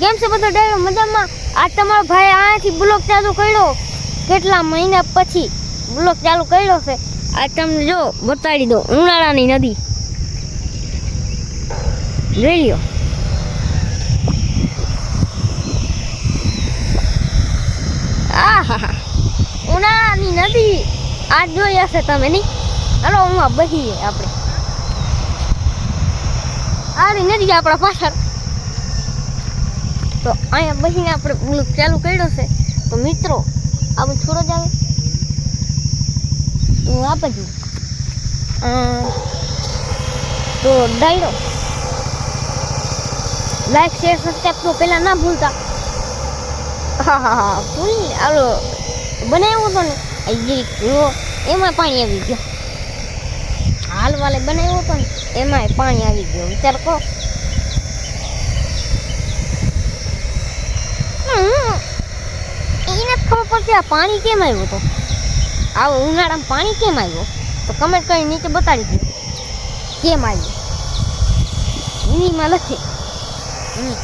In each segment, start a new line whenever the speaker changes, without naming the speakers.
કેમ છે બધો ડાયરો મજામાં? આ તમારો ભાઈ અહીંયાથી બ્લોક ચાલુ કર્યો. કેટલા મહિના પછી બ્લોક ચાલુ કર્યો છે? આ તમને જો બતાડી દો ઉનાળાની નદી. જોઈ લ્યો. આહાહા. ઉનાળાની નદી. આ જોઈ હશે તમે નહીં? હાલો હું આ બહીએ આપણે. આરી નદી આપણા પાછળ. તો અહીંયા બહીને આપણે બ્લોક ચાલુ કર્યો છે. તો મિત્રો આપણે છોડો જ આવે. તો આ બાજુ તો ડાયરો. લાઈક શેર સબસ્ક્રાઈબ તો પહેલાં ના ભૂલતા. હા હા હા. ભૂલી આલો બનાવ્યો હતો ને? આ જો એમાં પાણી આવી ગયો. હાલ વાલે બનાવ્યો હતો ને, એમાંય પાણી આવી ગયો. વિચાર કરો. એને ખબર પડશે આ પાણી કેમ આવ્યું તો આવો ઉનાળામાં પાણી કેમ આવ્યો? તો કમેન્ટ કરી નીચે બતાડી દો. કેમ આવ્યું? હિન્દીમાં લખે હમ.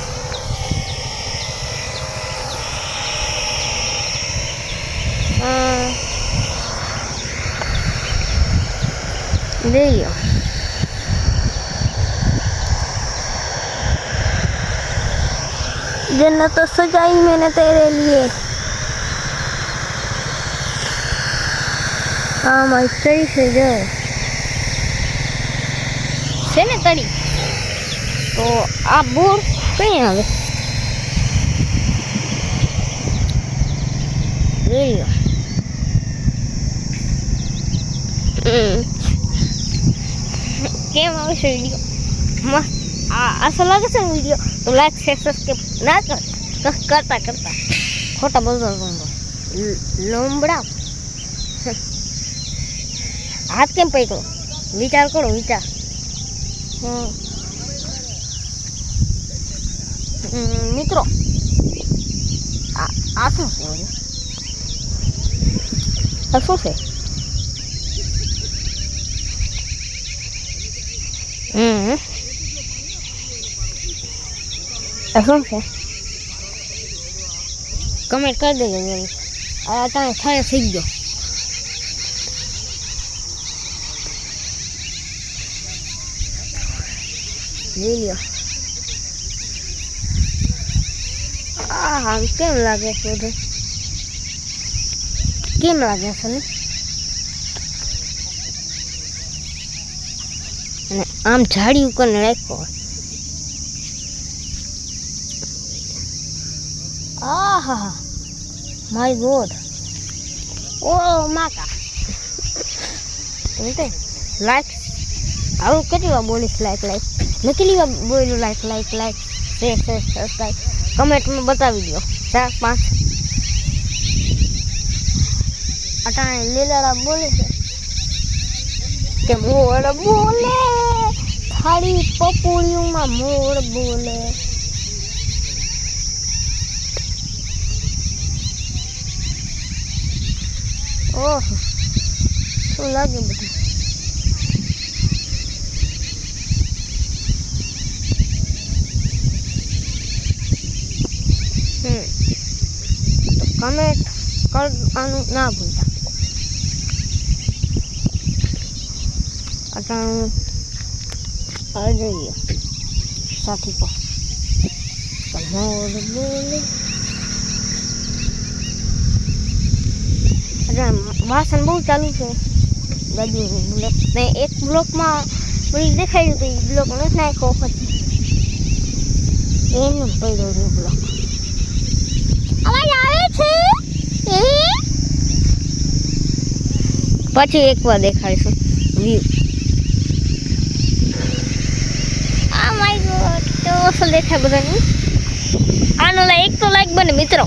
અમ, લઈ લો जन्नत सजाई मैंने तेरे लिए हाँ मैं सही से जाए છે ને તળી તો આ બોર કઈ આવે લઈ લો હમ. કેમ આવે છે વિડીયો મસ્ત આ આશા લાગે છે ને વીડિયો તો લાઈક શેર સબસ્ક્રાઈબ ના કર કરતા કરતા. ખોટા બોલતો લોમડો. હાથ કેમ પૈકો વિચાર કરો, વિચાર. મિત્રો. આ આ શું છે? આ શું છે? હમ. આ શું છે? કમેન્ટ કરી દેજો જલ્દી આ તમે થાય થઈ ગયો. લઈ લ્યો. આ આમ કેમ લાગે છે બધું? કેમ લાગે છે ને? અને આમ ઝાડી ઉપર રાખ્યો આહા માય ગોડ ઓ માકા. એમ લાઈક આવું કેટલી વાર બોલીશ લાઈક લાઈક મેં કેટલી વાર બોલ્યું like like like share share subscribe કમેન્ટમાં બતાવી દો ચાર પાંચ. અટાણે લીલાડા બોલે છે કે મોર બોલે. ખાડી પપુળિયુંમાં મોર બોલે. ઓહ શું લાગે બધું? કમેન્ટ કરવાનું ના ભૂલતા અટાણું આ જોઈએ સાથી પર બોલે અટાણે વાસણ બહુ ચાલુ છે. બધું બ્લોક. ને એક બ્લોકમાં પેલી દેખાયું તો એ બ્લોક નથી નાખ્યો પછી. એનું પડ્યો બ્લોક. અવાજ આવે છે? પછી એકવાર દેખાડીશું. વ્યૂ આ માય ગોડ તો અસલ દેખાય બધાની. આનો એક તો લાઈક બને મિત્રો.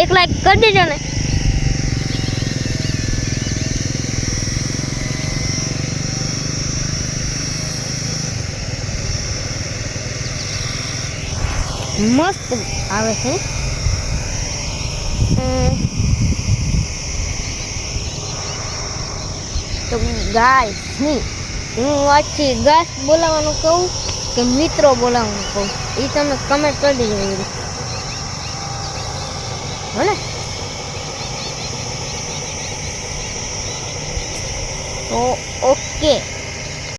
એક લાઈક કરી દેજો ને. મસ્ત આવે છે. તો ગાય નહીં હું વાંચી ગાસ બોલાવવાનું કહું કે મિત્રો બોલાવવાનું કહું? એ તમે કમેન્ટ કરી દેજો. હો ને? તો ઓકે